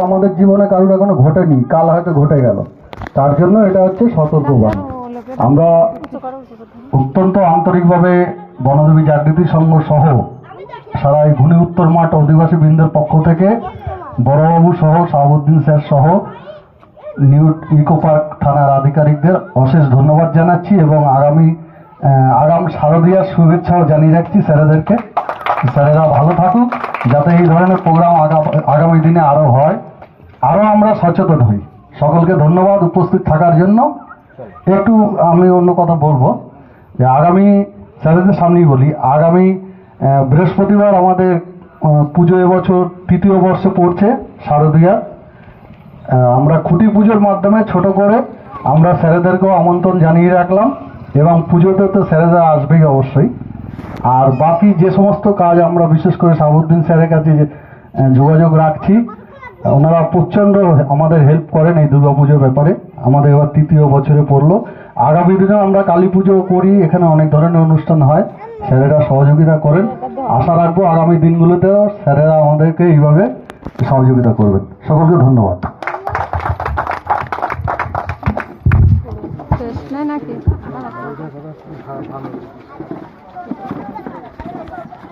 আমাদের জীবনে কারোর এখনও ঘটেনি কাল হয়তো ঘটে গেল। তার জন্য এটা হচ্ছে সতর্কবাণী আমরা অত্যন্ত আন্তরিকভাবে বনদেবী জাগৃতি সংঘ সহ সারা এই ঘুনি উত্তর মাঠ অধিবাসী বৃন্দের পক্ষ থেকে বড়বাবু সহ শাহাবুদ্দিন স্যার সহ নিউ ইকো পার্ক থানার আধিকারিকদের অশেষ ধন্যবাদ জানাচ্ছি এবং আগামী আগাম শারদীয়ার শুভেচ্ছাও জানিয়ে রাখছি স্যারেদেরকে। স্যারেরা ভালো থাকুক যাতে এই ধরনের প্রোগ্রাম আগামী দিনে আরও হয়। আরও আমরা সচেতন হই। সকলকে ধন্যবাদ উপস্থিত থাকার জন্য। একটু আমি অন্য কথা বলব। যে আগামী, স্যারেদের সামনেই বলি, আগামী বৃহস্পতিবার আমাদের পুজো এবছর তৃতীয় বর্ষে পড়ছে শারদীয়ার। আমরা খুঁটি পুজোর মাধ্যমে ছোট করে আমরা স্যারেদেরকেও আমন্ত্রণ জানিয়ে রাখলাম এবং পুজোতে তো স্যারেরা আসবেই অবশ্যই। আর বাকি যে সমস্ত কাজ আমরা বিশেষ করে সাবুদ্দিন স্যারের কাছে যোগাযোগ রাখছি, ওনারা প্রচণ্ড আমাদের হেল্প করেন এই দুর্গাপুজোর ব্যাপারে। আমাদের এবার তৃতীয় বছরে পড়ল। আগামী দিনে আমরা কালী পুজো করি, এখানে অনেক ধরনের অনুষ্ঠান হয়, স্যারেরা সহযোগিতা করেন। আশা রাখব আগামী দিনগুলোতেও স্যারেরা আমাদেরকে এইভাবে সহযোগিতা করবেন। সকলকে ধন্যবাদ। নাকি?